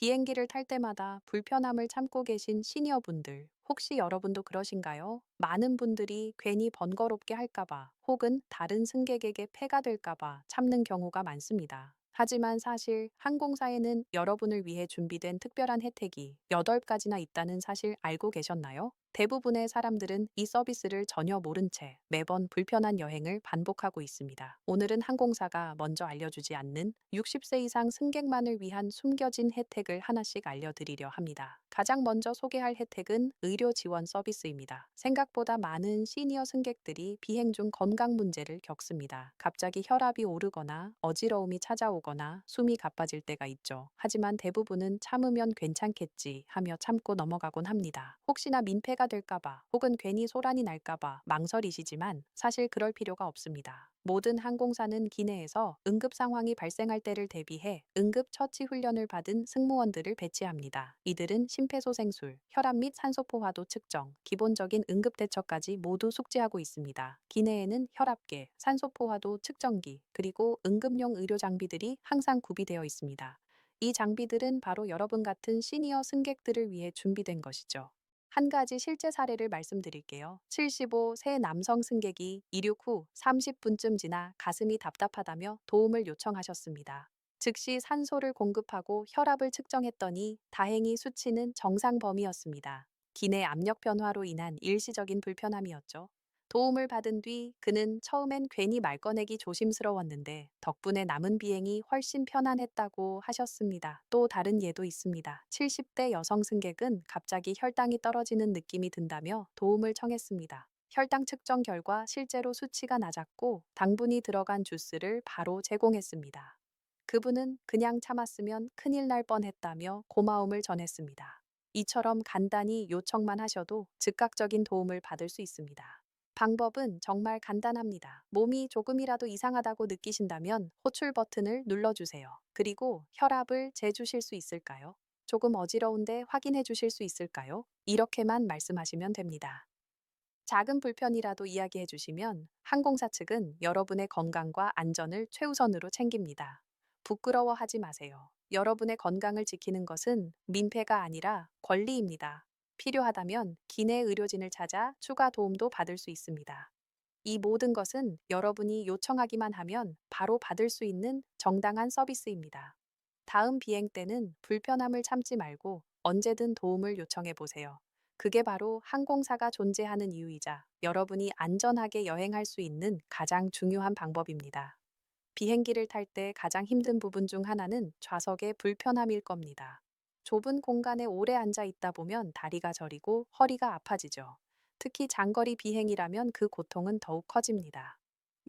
비행기를 탈 때마다 불편함을 참고 계신 시니어분들, 혹시 여러분도 그러신가요? 많은 분들이 괜히 번거롭게 할까봐 혹은 다른 승객에게 폐가 될까봐 참는 경우가 많습니다. 하지만 사실 항공사에는 여러분을 위해 준비된 특별한 혜택이 8가지나 있다는 사실 알고 계셨나요? 대부분의 사람들은 이 서비스를 전혀 모른 채 매번 불편한 여행을 반복하고 있습니다. 오늘은 항공사가 먼저 알려주지 않는 60세 이상 승객만을 위한 숨겨진 혜택을 하나씩 알려드리려 합니다. 가장 먼저 소개할 혜택은 의료 지원 서비스입니다. 생각보다 많은 시니어 승객들이 비행 중 건강 문제를 겪습니다. 갑자기 혈압이 오르거나 어지러움이 찾아오거나 숨이 가빠질 때가 있죠. 하지만 대부분은 참으면 괜찮겠지 하며 참고 넘어가곤 합니다. 혹시나 민폐가 될까봐 혹은 괜히 소란이 날까봐 망설이시지만 사실 그럴 필요가 없습니다. 모든 항공사는 기내에서 응급 상황이 발생할 때를 대비해 응급 처치 훈련을 받은 승무원들을 배치합니다. 이들은 심폐소생술, 혈압 및 산소포화도 측정, 기본적인 응급 대처까지 모두 숙지하고 있습니다. 기내에는 혈압계, 산소포화도 측정기, 그리고 응급용 의료 장비들이 항상 구비되어 있습니다. 이 장비들은 바로 여러분 같은 시니어 승객들을 위해 준비된 것이죠. 한 가지 실제 사례를 말씀드릴게요. 75 세 남성 승객이 이륙 후 30분쯤 지나 가슴이 답답하다며 도움을 요청하셨습니다. 즉시 산소를 공급하고 혈압을 측정했더니 다행히 수치는 정상 범위였습니다. 기내 압력 변화로 인한 일시적인 불편함이었죠. 도움을 받은 뒤 그는 처음엔 괜히 말 꺼내기 조심스러웠는데 덕분에 남은 비행이 훨씬 편안했다고 하셨습니다. 또 다른 예도 있습니다. 70대 여성 승객은 갑자기 혈당이 떨어지는 느낌이 든다며 도움을 청했습니다. 혈당 측정 결과 실제로 수치가 낮았고 당분이 들어간 주스를 바로 제공했습니다. 그분은 그냥 참았으면 큰일 날 뻔했다며 고마움을 전했습니다. 이처럼 간단히 요청만 하셔도 즉각적인 도움을 받을 수 있습니다. 방법은 정말 간단합니다. 몸이 조금이라도 이상하다고 느끼신다면 호출 버튼을 눌러주세요. 그리고 혈압을 재주실 수 있을까요? 조금 어지러운데 확인해 주실 수 있을까요? 이렇게만 말씀하시면 됩니다. 작은 불편이라도 이야기해 주시면 항공사 측은 여러분의 건강과 안전을 최우선으로 챙깁니다. 부끄러워하지 마세요. 여러분의 건강을 지키는 것은 민폐가 아니라 권리입니다. 필요하다면 기내 의료진을 찾아 추가 도움도 받을 수 있습니다. 이 모든 것은 여러분이 요청하기만 하면 바로 받을 수 있는 정당한 서비스입니다. 다음 비행 때는 불편함을 참지 말고 언제든 도움을 요청해 보세요. 그게 바로 항공사가 존재하는 이유이자 여러분이 안전하게 여행할 수 있는 가장 중요한 방법입니다. 비행기를 탈 때 가장 힘든 부분 중 하나는 좌석의 불편함일 겁니다. 좁은 공간에 오래 앉아 있다 보면 다리가 저리고 허리가 아파지죠. 특히 장거리 비행이라면 그 고통은 더욱 커집니다.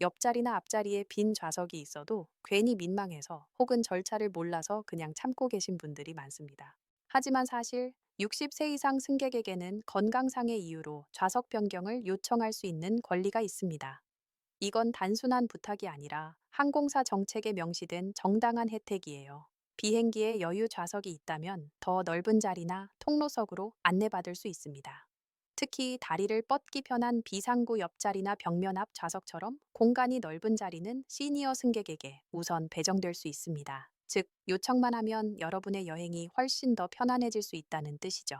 옆자리나 앞자리에 빈 좌석이 있어도 괜히 민망해서 혹은 절차를 몰라서 그냥 참고 계신 분들이 많습니다. 하지만 사실 60세 이상 승객에게는 건강상의 이유로 좌석 변경을 요청할 수 있는 권리가 있습니다. 이건 단순한 부탁이 아니라 항공사 정책에 명시된 정당한 혜택이에요. 비행기에 여유 좌석이 있다면 더 넓은 자리나 통로석으로 안내받을 수 있습니다. 특히 다리를 뻗기 편한 비상구 옆자리나 벽면 앞 좌석처럼 공간이 넓은 자리는 시니어 승객에게 우선 배정될 수 있습니다. 즉, 요청만 하면 여러분의 여행이 훨씬 더 편안해질 수 있다는 뜻이죠.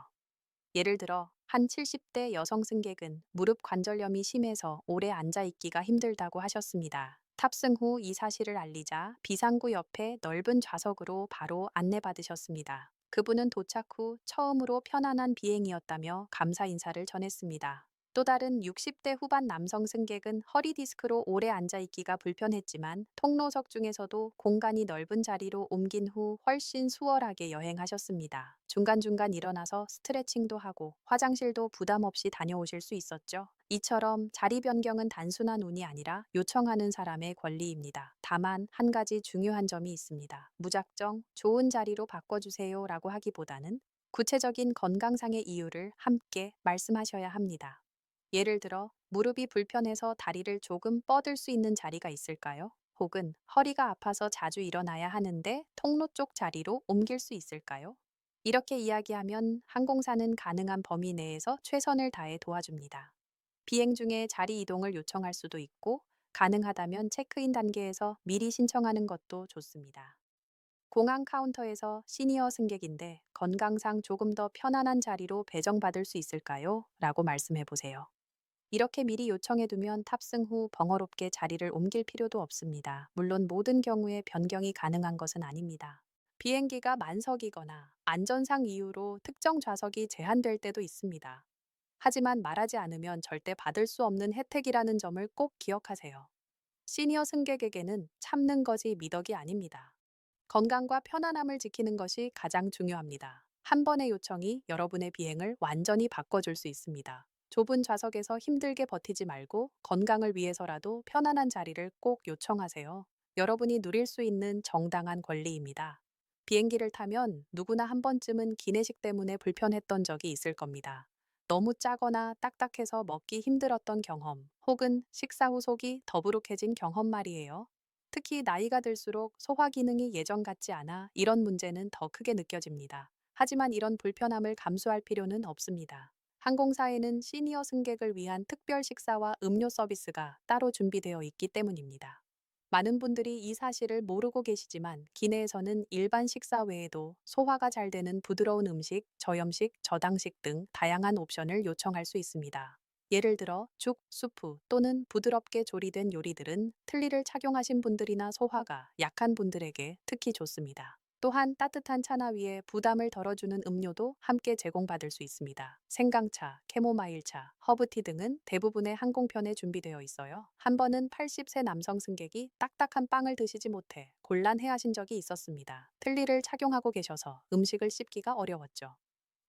예를 들어, 한 70대 여성 승객은 무릎 관절염이 심해서 오래 앉아있기가 힘들다고 하셨습니다. 탑승 후 이 사실을 알리자 비상구 옆에 넓은 좌석으로 바로 안내받으셨습니다. 그분은 도착 후 처음으로 편안한 비행이었다며 감사 인사를 전했습니다. 또 다른 60대 후반 남성 승객은 허리 디스크로 오래 앉아 있기가 불편했지만 통로석 중에서도 공간이 넓은 자리로 옮긴 후 훨씬 수월하게 여행하셨습니다. 중간중간 일어나서 스트레칭도 하고 화장실도 부담 없이 다녀오실 수 있었죠. 이처럼 자리 변경은 단순한 운이 아니라 요청하는 사람의 권리입니다. 다만 한 가지 중요한 점이 있습니다. 무작정 좋은 자리로 바꿔주세요 라고 하기보다는 구체적인 건강상의 이유를 함께 말씀하셔야 합니다. 예를 들어 무릎이 불편해서 다리를 조금 뻗을 수 있는 자리가 있을까요? 혹은 허리가 아파서 자주 일어나야 하는데 통로 쪽 자리로 옮길 수 있을까요? 이렇게 이야기하면 항공사는 가능한 범위 내에서 최선을 다해 도와줍니다. 비행 중에 자리 이동을 요청할 수도 있고 가능하다면 체크인 단계에서 미리 신청하는 것도 좋습니다. 공항 카운터에서 시니어 승객인데 건강상 조금 더 편안한 자리로 배정받을 수 있을까요? 라고 말씀해 보세요. 이렇게 미리 요청해 두면 탑승 후 번거롭게 자리를 옮길 필요도 없습니다. 물론 모든 경우에 변경이 가능한 것은 아닙니다. 비행기가 만석이거나 안전상 이유로 특정 좌석이 제한될 때도 있습니다. 하지만 말하지 않으면 절대 받을 수 없는 혜택이라는 점을 꼭 기억하세요. 시니어 승객에게는 참는 것이 미덕이 아닙니다. 건강과 편안함을 지키는 것이 가장 중요합니다. 한 번의 요청이 여러분의 비행을 완전히 바꿔줄 수 있습니다. 좁은 좌석에서 힘들게 버티지 말고 건강을 위해서라도 편안한 자리를 꼭 요청하세요. 여러분이 누릴 수 있는 정당한 권리입니다. 비행기를 타면 누구나 한 번쯤은 기내식 때문에 불편했던 적이 있을 겁니다. 너무 짜거나 딱딱해서 먹기 힘들었던 경험, 혹은 식사 후 속이 더부룩해진 경험 말이에요. 특히 나이가 들수록 소화 기능이 예전 같지 않아 이런 문제는 더 크게 느껴집니다. 하지만 이런 불편함을 감수할 필요는 없습니다. 항공사에는 시니어 승객을 위한 특별 식사와 음료 서비스가 따로 준비되어 있기 때문입니다. 많은 분들이 이 사실을 모르고 계시지만 기내에서는 일반 식사 외에도 소화가 잘 되는 부드러운 음식, 저염식, 저당식 등 다양한 옵션을 요청할 수 있습니다. 예를 들어 죽, 수프 또는 부드럽게 조리된 요리들은 틀니를 착용하신 분들이나 소화가 약한 분들에게 특히 좋습니다. 또한 따뜻한 차나 위에 부담을 덜어주는 음료도 함께 제공받을 수 있습니다. 생강차, 캐모마일차, 허브티 등은 대부분의 항공편에 준비되어 있어요. 한 번은 80세 남성 승객이 딱딱한 빵을 드시지 못해 곤란해하신 적이 있었습니다. 틀니를 착용하고 계셔서 음식을 씹기가 어려웠죠.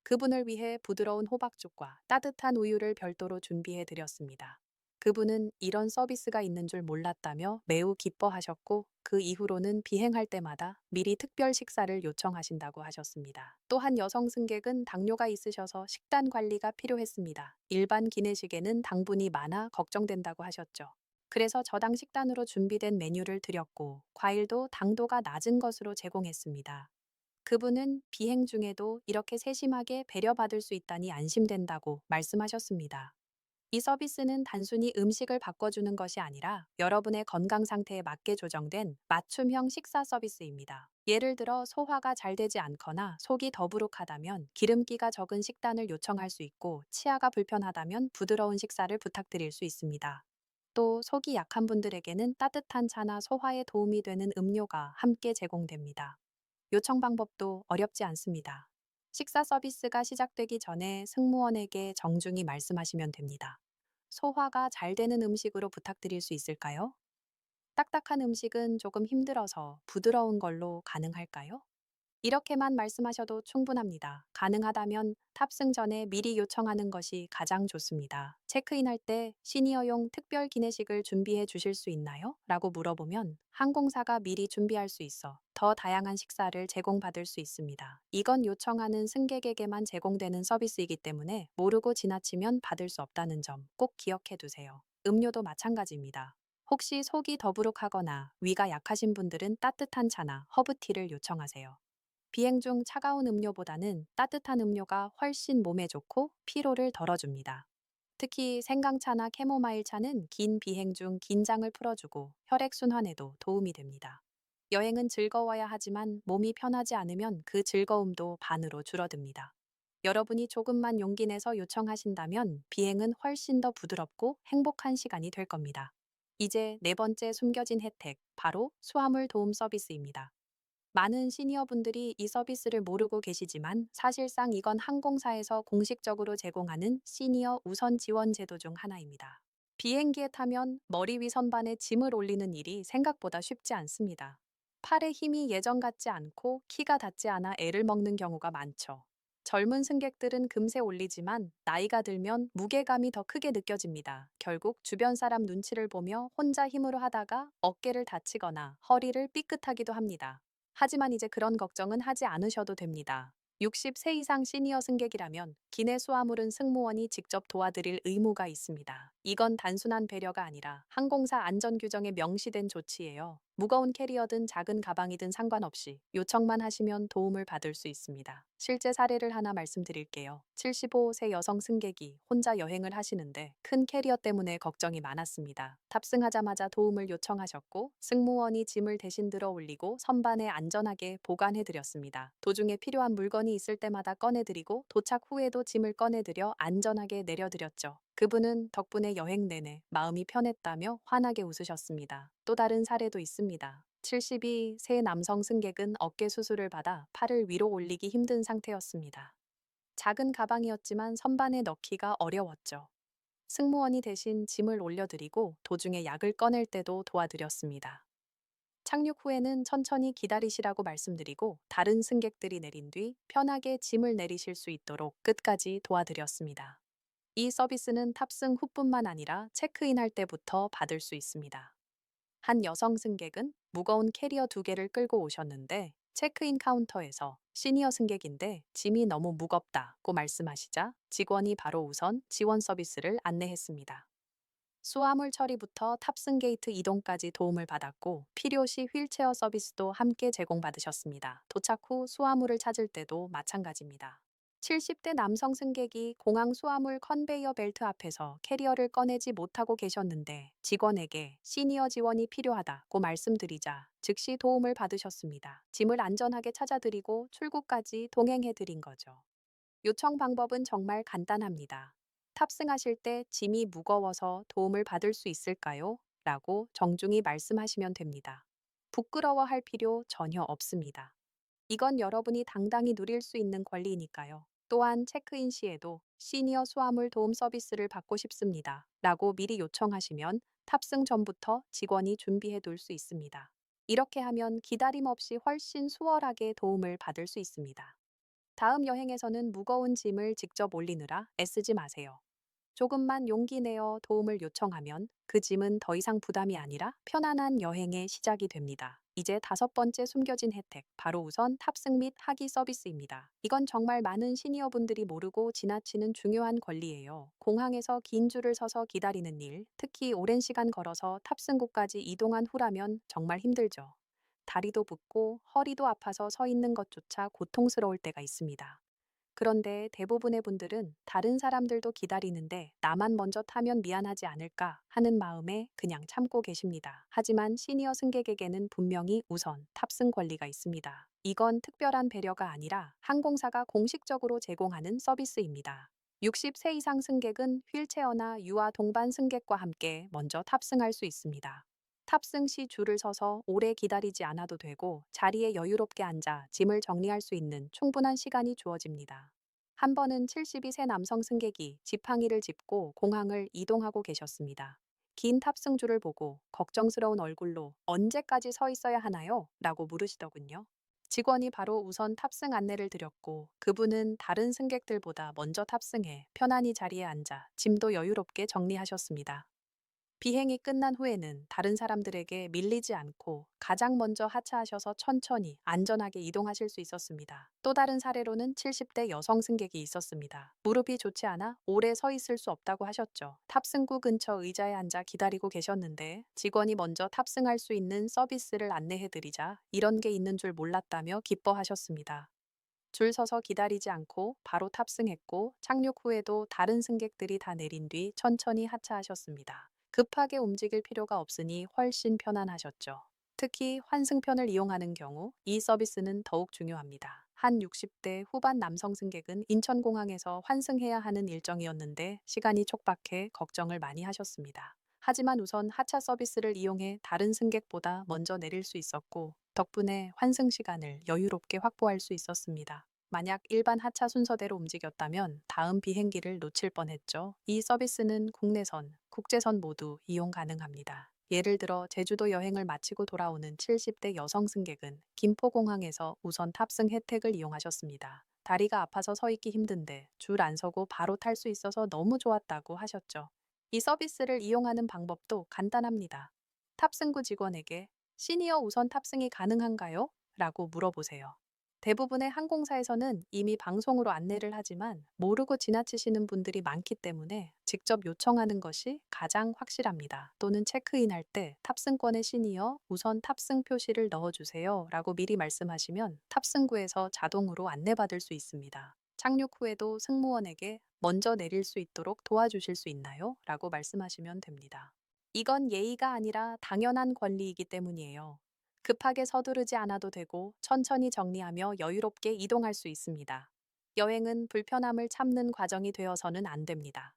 그분을 위해 부드러운 호박죽과 따뜻한 우유를 별도로 준비해 드렸습니다. 그분은 이런 서비스가 있는 줄 몰랐다며 매우 기뻐하셨고 그 이후로는 비행할 때마다 미리 특별 식사를 요청하신다고 하셨습니다. 또한 여성 승객은 당뇨가 있으셔서 식단 관리가 필요했습니다. 일반 기내식에는 당분이 많아 걱정된다고 하셨죠. 그래서 저당 식단으로 준비된 메뉴를 드렸고 과일도 당도가 낮은 것으로 제공했습니다. 그분은 비행 중에도 이렇게 세심하게 배려받을 수 있다니 안심된다고 말씀하셨습니다. 이 서비스는 단순히 음식을 바꿔주는 것이 아니라 여러분의 건강 상태에 맞게 조정된 맞춤형 식사 서비스입니다. 예를 들어 소화가 잘 되지 않거나 속이 더부룩하다면 기름기가 적은 식단을 요청할 수 있고 치아가 불편하다면 부드러운 식사를 부탁드릴 수 있습니다. 또 속이 약한 분들에게는 따뜻한 차나 소화에 도움이 되는 음료가 함께 제공됩니다. 요청 방법도 어렵지 않습니다. 식사 서비스가 시작되기 전에 승무원에게 정중히 말씀하시면 됩니다. 소화가 잘 되는 음식으로 부탁드릴 수 있을까요? 딱딱한 음식은 조금 힘들어서 부드러운 걸로 가능할까요? 이렇게만 말씀하셔도 충분합니다. 가능하다면 탑승 전에 미리 요청하는 것이 가장 좋습니다. 체크인할 때 시니어용 특별 기내식을 준비해 주실 수 있나요? 라고 물어보면 항공사가 미리 준비할 수 있어 더 다양한 식사를 제공받을 수 있습니다. 이건 요청하는 승객에게만 제공되는 서비스이기 때문에 모르고 지나치면 받을 수 없다는 점 꼭 기억해 두세요. 음료도 마찬가지입니다. 혹시 속이 더부룩하거나 위가 약하신 분들은 따뜻한 차나 허브티를 요청하세요. 비행 중 차가운 음료보다는 따뜻한 음료가 훨씬 몸에 좋고 피로를 덜어줍니다. 특히 생강차나 캐모마일 차는 긴 비행 중 긴장을 풀어주고 혈액순환에도 도움이 됩니다. 여행은 즐거워야 하지만 몸이 편하지 않으면 그 즐거움도 반으로 줄어듭니다. 여러분이 조금만 용기 내서 요청하신다면 비행은 훨씬 더 부드럽고 행복한 시간이 될 겁니다. 이제 네 번째 숨겨진 혜택, 바로 수화물 도움 서비스입니다. 많은 시니어분들이 이 서비스를 모르고 계시지만 사실상 이건 항공사에서 공식적으로 제공하는 시니어 우선 지원 제도 중 하나입니다. 비행기에 타면 머리 위 선반에 짐을 올리는 일이 생각보다 쉽지 않습니다. 팔에 힘이 예전 같지 않고 키가 닿지 않아 애를 먹는 경우가 많죠. 젊은 승객들은 금세 올리지만 나이가 들면 무게감이 더 크게 느껴집니다. 결국 주변 사람 눈치를 보며 혼자 힘으로 하다가 어깨를 다치거나 허리를 삐끗하기도 합니다. 하지만 이제 그런 걱정은 하지 않으셔도 됩니다. 60세 이상 시니어 승객이라면 기내 수화물은 승무원이 직접 도와드릴 의무가 있습니다. 이건 단순한 배려가 아니라 항공사 안전 규정에 명시된 조치예요. 무거운 캐리어든 작은 가방이든 상관없이 요청만 하시면 도움을 받을 수 있습니다. 실제 사례를 하나 말씀드릴게요. 75세 여성 승객이 혼자 여행을 하시는데 큰 캐리어 때문에 걱정이 많았습니다. 탑승하자마자 도움을 요청하셨고 승무원이 짐을 대신 들어 올리고 선반에 안전하게 보관해 드렸습니다. 도중에 필요한 물건이 있을 때마다 꺼내 드리고 도착 후에도 짐을 꺼내 드려 안전하게 내려 드렸죠. 그분은 덕분에 여행 내내 마음이 편했다며 환하게 웃으셨습니다. 또 다른 사례도 있습니다. 72 세 남성 승객은 어깨 수술을 받아 팔을 위로 올리기 힘든 상태였습니다. 작은 가방이었지만 선반에 넣기가 어려웠죠. 승무원이 대신 짐을 올려드리고 도중에 약을 꺼낼 때도 도와드렸습니다. 착륙 후에는 천천히 기다리시라고 말씀드리고 다른 승객들이 내린 뒤 편하게 짐을 내리실 수 있도록 끝까지 도와드렸습니다. 이 서비스는 탑승 후뿐만 아니라 체크인할 때부터 받을 수 있습니다. 한 여성 승객은 무거운 캐리어 두 개를 끌고 오셨는데 체크인 카운터에서 시니어 승객인데 짐이 너무 무겁다고 말씀하시자 직원이 바로 우선 지원 서비스를 안내했습니다. 수화물 처리부터 탑승 게이트 이동까지 도움을 받았고 필요시 휠체어 서비스도 함께 제공받으셨습니다. 도착 후 수화물을 찾을 때도 마찬가지입니다. 70대 남성 승객이 공항 수화물 컨베이어 벨트 앞에서 캐리어를 꺼내지 못하고 계셨는데 직원에게 시니어 지원이 필요하다고 말씀드리자 즉시 도움을 받으셨습니다. 짐을 안전하게 찾아드리고 출구까지 동행해드린 거죠. 요청 방법은 정말 간단합니다. 탑승하실 때 짐이 무거워서 도움을 받을 수 있을까요? 라고 정중히 말씀하시면 됩니다. 부끄러워할 필요 전혀 없습니다. 이건 여러분이 당당히 누릴 수 있는 권리이니까요. 또한 체크인 시에도 시니어 수화물 도움 서비스를 받고 싶습니다. 라고 미리 요청하시면 탑승 전부터 직원이 준비해 둘 수 있습니다. 이렇게 하면 기다림 없이 훨씬 수월하게 도움을 받을 수 있습니다. 다음 여행에서는 무거운 짐을 직접 올리느라 애쓰지 마세요. 조금만 용기 내어 도움을 요청하면 그 짐은 더 이상 부담이 아니라 편안한 여행의 시작이 됩니다. 이제 다섯 번째 숨겨진 혜택, 바로 우선 탑승 및 하기 서비스입니다. 이건 정말 많은 시니어분들이 모르고 지나치는 중요한 권리예요. 공항에서 긴 줄을 서서 기다리는 일, 특히 오랜 시간 걸어서 탑승구까지 이동한 후라면 정말 힘들죠. 다리도 붓고 허리도 아파서 서 있는 것조차 고통스러울 때가 있습니다. 그런데 대부분의 분들은 다른 사람들도 기다리는데 나만 먼저 타면 미안하지 않을까 하는 마음에 그냥 참고 계십니다. 하지만 시니어 승객에게는 분명히 우선 탑승 권리가 있습니다. 이건 특별한 배려가 아니라 항공사가 공식적으로 제공하는 서비스입니다. 60세 이상 승객은 휠체어나 유아 동반 승객과 함께 먼저 탑승할 수 있습니다. 탑승 시 줄을 서서 오래 기다리지 않아도 되고 자리에 여유롭게 앉아 짐을 정리할 수 있는 충분한 시간이 주어집니다. 한 번은 72세 남성 승객이 지팡이를 짚고 공항을 이동하고 계셨습니다. 긴 탑승 줄을 보고 걱정스러운 얼굴로 언제까지 서 있어야 하나요? 라고 물으시더군요. 직원이 바로 우선 탑승 안내를 드렸고 그분은 다른 승객들보다 먼저 탑승해 편안히 자리에 앉아 짐도 여유롭게 정리하셨습니다. 비행이 끝난 후에는 다른 사람들에게 밀리지 않고 가장 먼저 하차하셔서 천천히 안전하게 이동하실 수 있었습니다. 또 다른 사례로는 70대 여성 승객이 있었습니다. 무릎이 좋지 않아 오래 서 있을 수 없다고 하셨죠. 탑승구 근처 의자에 앉아 기다리고 계셨는데 직원이 먼저 탑승할 수 있는 서비스를 안내해드리자 이런 게 있는 줄 몰랐다며 기뻐하셨습니다. 줄 서서 기다리지 않고 바로 탑승했고 착륙 후에도 다른 승객들이 다 내린 뒤 천천히 하차하셨습니다. 급하게 움직일 필요가 없으니 훨씬 편안하셨죠. 특히 환승편을 이용하는 경우 이 서비스는 더욱 중요합니다. 한 60대 후반 남성 승객은 인천공항에서 환승해야 하는 일정이었는데 시간이 촉박해 걱정을 많이 하셨습니다. 하지만 우선 하차 서비스를 이용해 다른 승객보다 먼저 내릴 수 있었고 덕분에 환승 시간을 여유롭게 확보할 수 있었습니다. 만약 일반 하차 순서대로 움직였다면 다음 비행기를 놓칠 뻔했죠. 이 서비스는 국내선, 국제선 모두 이용 가능합니다. 예를 들어 제주도 여행을 마치고 돌아오는 70대 여성 승객은 김포공항에서 우선 탑승 혜택을 이용하셨습니다. 다리가 아파서 서 있기 힘든데 줄 안 서고 바로 탈 수 있어서 너무 좋았다고 하셨죠. 이 서비스를 이용하는 방법도 간단합니다. 탑승구 직원에게 시니어 우선 탑승이 가능한가요? 라고 물어보세요. 대부분의 항공사에서는 이미 방송으로 안내를 하지만 모르고 지나치시는 분들이 많기 때문에 직접 요청하는 것이 가장 확실합니다. 또는 체크인할 때 탑승권의 시니어 우선 탑승 표시를 넣어주세요 라고 미리 말씀하시면 탑승구에서 자동으로 안내받을 수 있습니다. 착륙 후에도 승무원에게 먼저 내릴 수 있도록 도와주실 수 있나요? 라고 말씀하시면 됩니다. 이건 예의가 아니라 당연한 권리이기 때문이에요. 급하게 서두르지 않아도 되고 천천히 정리하며 여유롭게 이동할 수 있습니다. 여행은 불편함을 참는 과정이 되어서는 안 됩니다.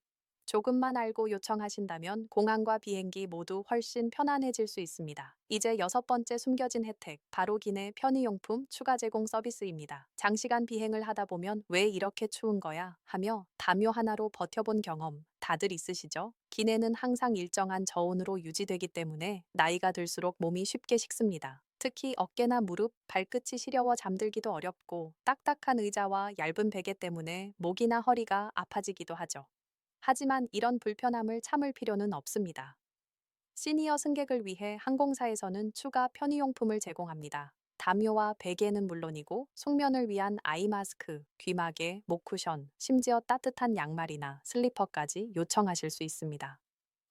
조금만 알고 요청하신다면 공항과 비행기 모두 훨씬 편안해질 수 있습니다. 이제 여섯 번째 숨겨진 혜택, 바로 기내 편의용품 추가 제공 서비스입니다. 장시간 비행을 하다 보면 왜 이렇게 추운 거야? 하며 담요 하나로 버텨본 경험 다들 있으시죠? 기내는 항상 일정한 저온으로 유지되기 때문에 나이가 들수록 몸이 쉽게 식습니다. 특히 어깨나 무릎, 발끝이 시려워 잠들기도 어렵고 딱딱한 의자와 얇은 베개 때문에 목이나 허리가 아파지기도 하죠. 하지만 이런 불편함을 참을 필요는 없습니다. 시니어 승객을 위해 항공사에서는 추가 편의용품을 제공합니다. 담요와 베개는 물론이고 숙면을 위한 아이 마스크, 귀마개, 목 쿠션, 심지어 따뜻한 양말이나 슬리퍼까지 요청하실 수 있습니다.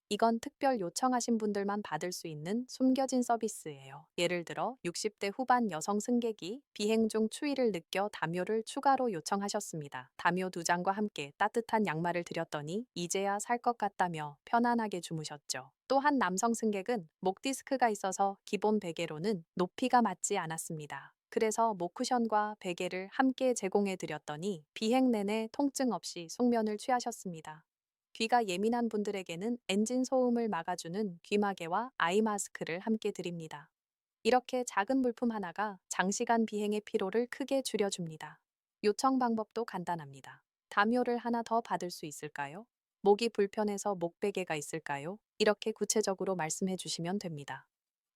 이건 특별 요청하신 분들만 받을 수 있는 숨겨진 서비스예요. 예를 들어 60대 후반 여성 승객이 비행 중 추위를 느껴 담요를 추가로 요청하셨습니다. 담요 두 장과 함께 따뜻한 양말을 드렸더니 이제야 살 것 같다며 편안하게 주무셨죠. 또한 남성 승객은 목 디스크가 있어서 기본 베개로는 높이가 맞지 않았습니다. 그래서 목 쿠션과 베개를 함께 제공해 드렸더니 비행 내내 통증 없이 숙면을 취하셨습니다. 귀가 예민한 분들에게는 엔진 소음을 막아주는 귀마개와 아이 마스크를 함께 드립니다. 이렇게 작은 물품 하나가 장시간 비행의 피로를 크게 줄여줍니다. 요청 방법도 간단합니다. 담요를 하나 더 받을 수 있을까요? 목이 불편해서 목베개가 있을까요? 이렇게 구체적으로 말씀해 주시면 됩니다.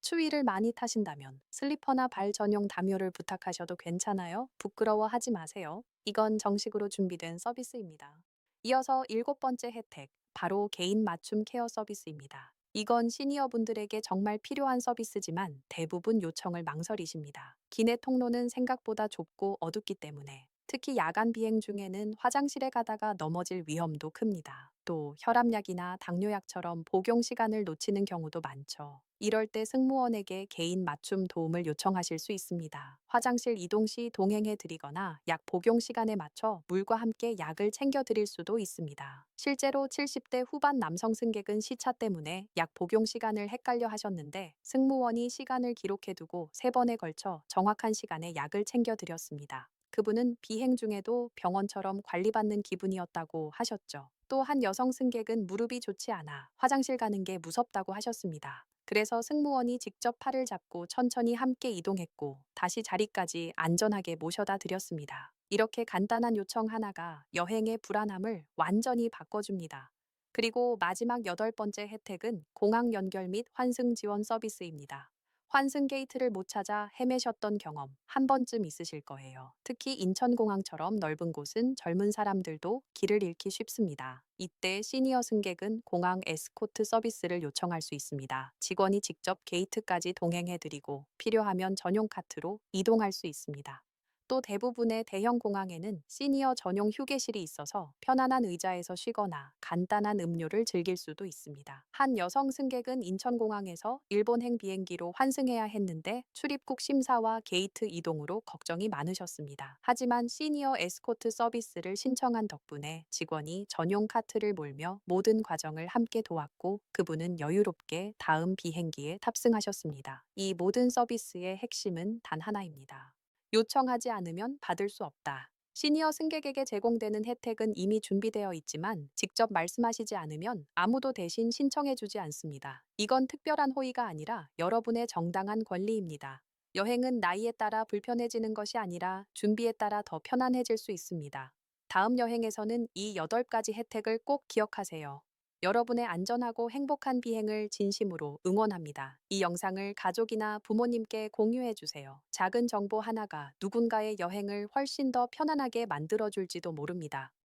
추위를 많이 타신다면 슬리퍼나 발 전용 담요를 부탁하셔도 괜찮아요. 부끄러워하지 마세요. 이건 정식으로 준비된 서비스입니다. 이어서 일곱 번째 혜택, 바로 개인 맞춤 케어 서비스입니다. 이건 시니어 분들에게 정말 필요한 서비스지만 대부분 요청을 망설이십니다. 기내 통로는 생각보다 좁고 어둡기 때문에 특히 야간 비행 중에는 화장실에 가다가 넘어질 위험도 큽니다. 또 혈압약이나 당뇨약처럼 복용 시간을 놓치는 경우도 많죠. 이럴 때 승무원에게 개인 맞춤 도움을 요청하실 수 있습니다. 화장실 이동 시 동행해 드리거나 약 복용 시간에 맞춰 물과 함께 약을 챙겨 드릴 수도 있습니다. 실제로 70대 후반 남성 승객은 시차 때문에 약 복용 시간을 헷갈려 하셨는데 승무원이 시간을 기록해 두고 세 번에 걸쳐 정확한 시간에 약을 챙겨 드렸습니다. 그분은 비행 중에도 병원처럼 관리받는 기분이었다고 하셨죠. 또 한 여성 승객은 무릎이 좋지 않아 화장실 가는 게 무섭다고 하셨습니다. 그래서 승무원이 직접 팔을 잡고 천천히 함께 이동했고 다시 자리까지 안전하게 모셔다 드렸습니다. 이렇게 간단한 요청 하나가 여행의 불안함을 완전히 바꿔줍니다. 그리고 마지막 여덟 번째 혜택은 공항 연결 및 환승 지원 서비스입니다. 환승 게이트를 못 찾아 헤매셨던 경험 한 번쯤 있으실 거예요. 특히 인천공항처럼 넓은 곳은 젊은 사람들도 길을 잃기 쉽습니다. 이때 시니어 승객은 공항 에스코트 서비스를 요청할 수 있습니다. 직원이 직접 게이트까지 동행해드리고 필요하면 전용 카트로 이동할 수 있습니다. 또 대부분의 대형 공항에는 시니어 전용 휴게실이 있어서 편안한 의자에서 쉬거나 간단한 음료를 즐길 수도 있습니다. 한 여성 승객은 인천공항에서 일본행 비행기로 환승해야 했는데 출입국 심사와 게이트 이동으로 걱정이 많으셨습니다. 하지만 시니어 에스코트 서비스를 신청한 덕분에 직원이 전용 카트를 몰며 모든 과정을 함께 도왔고 그분은 여유롭게 다음 비행기에 탑승하셨습니다. 이 모든 서비스의 핵심은 단 하나입니다. 요청하지 않으면 받을 수 없다. 시니어 승객에게 제공되는 혜택은 이미 준비되어 있지만 직접 말씀하시지 않으면 아무도 대신 신청해주지 않습니다. 이건 특별한 호의가 아니라 여러분의 정당한 권리입니다. 여행은 나이에 따라 불편해지는 것이 아니라 준비에 따라 더 편안해질 수 있습니다. 다음 여행에서는 이 8가지 혜택을 꼭 기억하세요. 여러분의 안전하고 행복한 비행을 진심으로 응원합니다. 이 영상을 가족이나 부모님께 공유해 주세요. 작은 정보 하나가 누군가의 여행을 훨씬 더 편안하게 만들어 줄지도 모릅니다.